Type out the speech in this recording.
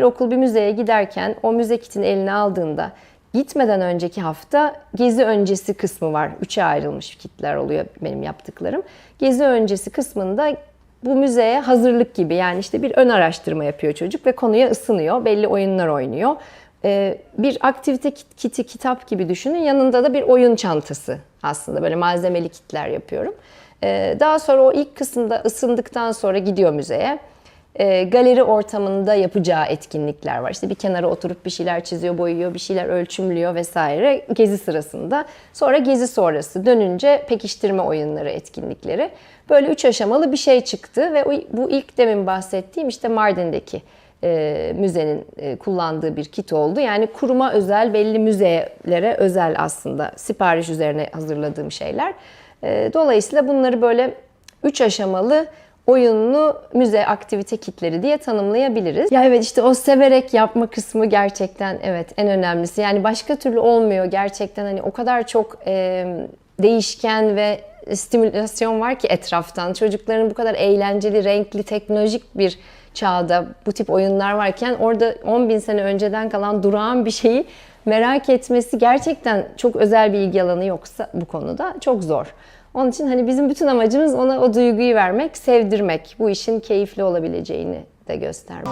bir okul bir müzeye giderken o müze kitini eline aldığında gitmeden önceki hafta gezi öncesi kısmı var. Üçe ayrılmış kitler oluyor benim yaptıklarım. Gezi öncesi kısmında bu müzeye hazırlık gibi yani işte bir ön araştırma yapıyor çocuk ve konuya ısınıyor. Belli oyunlar oynuyor. Ee, bir aktivite kit- kiti kitap gibi düşünün. Yanında da bir oyun çantası aslında böyle malzemeli kitler yapıyorum. Ee, Daha sonra o ilk kısımda ısındıktan sonra gidiyor müzeye. Ee, Galeri ortamında yapacağı etkinlikler var. İşte bir kenara oturup bir şeyler çiziyor, boyuyor, bir şeyler ölçümlüyor vesaire gezi sırasında. Sonra gezi sonrası dönünce pekiştirme oyunları, etkinlikleri. Böyle üç aşamalı bir şey çıktı ve bu ilk demin bahsettiğim işte Mardin'deki e, müzenin e, kullandığı bir kit oldu. Yani kuruma özel, belli müzelere özel aslında sipariş üzerine hazırladığım şeyler. E, dolayısıyla bunları böyle üç aşamalı oyunlu müze aktivite kitleri diye tanımlayabiliriz. Ya evet işte o severek yapma kısmı gerçekten evet en önemlisi. Yani başka türlü olmuyor gerçekten hani o kadar çok e, değişken ve stimülasyon var ki etraftan. Çocukların bu kadar eğlenceli, renkli, teknolojik bir çağda bu tip oyunlar varken orada 10 bin sene önceden kalan durağan bir şeyi merak etmesi gerçekten çok özel bir ilgi alanı yoksa bu konuda çok zor. Onun için hani bizim bütün amacımız ona o duyguyu vermek, sevdirmek, bu işin keyifli olabileceğini de göstermek.